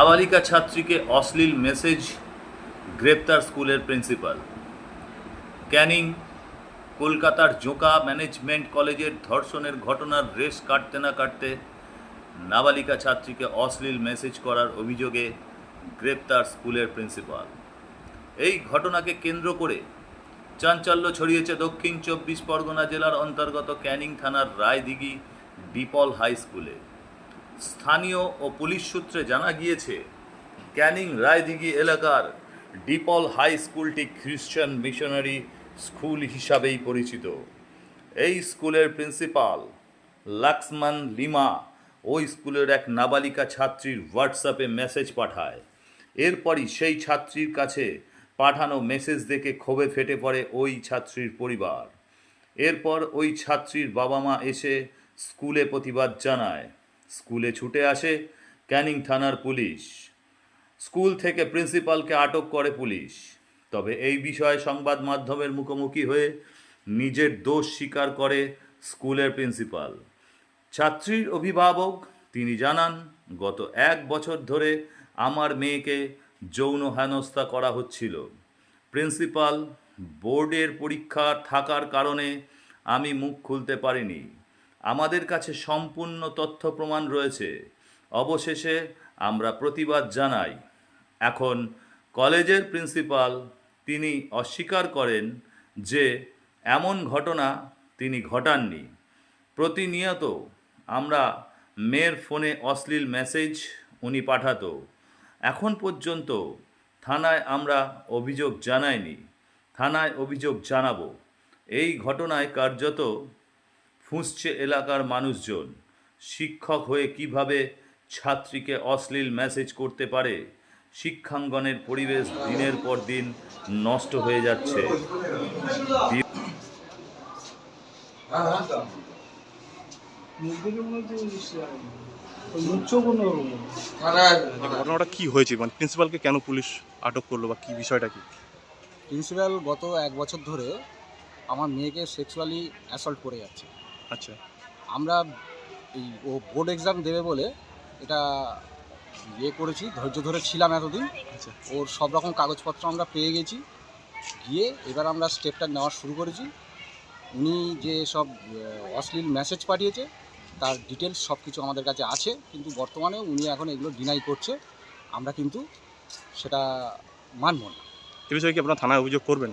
নাবালিকা ছাত্রীকে অশ্লীল মেসেজ, গ্রেপ্তার স্কুলের প্রিন্সিপাল। ক্যানিং, কলকাতার জোকা ম্যানেজমেন্ট কলেজের ধর্ষণের ঘটনার রেশ কাটতে না কাটতে নাবালিকা ছাত্রীকে অশ্লীল মেসেজ করার অভিযোগে গ্রেপ্তার স্কুলের প্রিন্সিপাল। এই ঘটনাকে কেন্দ্র করে চাঞ্চল্য ছড়িয়েছে দক্ষিণ চব্বিশ পরগনা জেলার অন্তর্গত ক্যানিং থানার রায়দিঘি ডিপল হাই স্কুলে। স্থানীয় ও পুলিশ সূত্রে জানা গিয়েছে, ক্যানিং রায়দিঘি এলাকার ডিপল হাই স্কুলটি খ্রিশ্চান মিশনারি স্কুল হিসাবেই পরিচিত। এই স্কুলের প্রিন্সিপাল লাক্সমান লিমা ওই স্কুলের এক নাবালিকা ছাত্রীর হোয়াটসঅ্যাপে মেসেজ পাঠায়। এরপরই সেই ছাত্রীর কাছে পাঠানো মেসেজ দেখে ক্ষোভে ফেটে পড়ে ওই ছাত্রীর পরিবার। এরপর ওই ছাত্রীর বাবা মা এসে স্কুলে প্রতিবাদ জানায়। স্কুলে ছুটে আসে ক্যানিং থানার পুলিশ। স্কুল থেকে প্রিন্সিপালকে আটক করে পুলিশ। তবে এই বিষয়ে সংবাদ মাধ্যমের মুখোমুখি হয়ে নিজের দোষ স্বীকার করে স্কুলের প্রিন্সিপাল। ছাত্রীর অভিভাবক, তিনি জানান, গত এক বছর ধরে আমার মেয়েকে যৌন হেনস্থা করা হচ্ছিল। প্রিন্সিপাল বোর্ডের পরীক্ষা থাকার কারণে আমি মুখ খুলতে পারিনি। আমাদের কাছে সম্পূর্ণ তথ্য প্রমাণ রয়েছে। অবশেষে আমরা প্রতিবাদ জানাই। এখন কলেজের প্রিন্সিপাল তিনি অস্বীকার করেন যে এমন ঘটনা তিনি ঘটাননি। প্রতিনিয়ত আমরা মেয়ের ফোনে অশ্লীল মেসেজ উনি পাঠাতো। এখন পর্যন্ত থানায় আমরা অভিযোগ জানাইনি। থানায় অভিযোগ জানাব। এই ঘটনায় কার্যত ফুঁসছে এলাকার মানুষজন। শিক্ষক হয়ে কীভাবে ছাত্রীকে অশ্লীল মেসেজ করতে পারে? শিক্ষাঙ্গনের পরিবেশ দিনের পর দিন নষ্ট হয়ে যাচ্ছে। ঘটনাটা কি হয়েছে? মানে প্রিন্সিপালকে কেন পুলিশ আটক করল বা কি বিষয়টা কি? প্রিন্সিপাল গত এক বছর ধরে আমার মেয়েকে সেক্সুয়ালি অ্যাসল্ট করে যাচ্ছে। আচ্ছা। আমরা এই ও বোর্ড এক্সাম দেবে বলে এটা ইয়ে করেছি ধৈর্য ধরে ছিলাম এতদিন। আচ্ছা। ওর সব রকম কাগজপত্র আমরা পেয়ে গেছি। গিয়ে এবার আমরা স্টেপটা নেওয়া শুরু করেছি। উনি যে সব অশ্লীল মেসেজ পাঠিয়েছে তার ডিটেলস সব কিছু আমাদের কাছে আছে। কিন্তু বর্তমানে উনি এখন এগুলো ডিনাই করছে। আমরা কিন্তু সেটা মানব না। এ বিষয়ে কি আপনার থানায় অভিযোগ করবেন?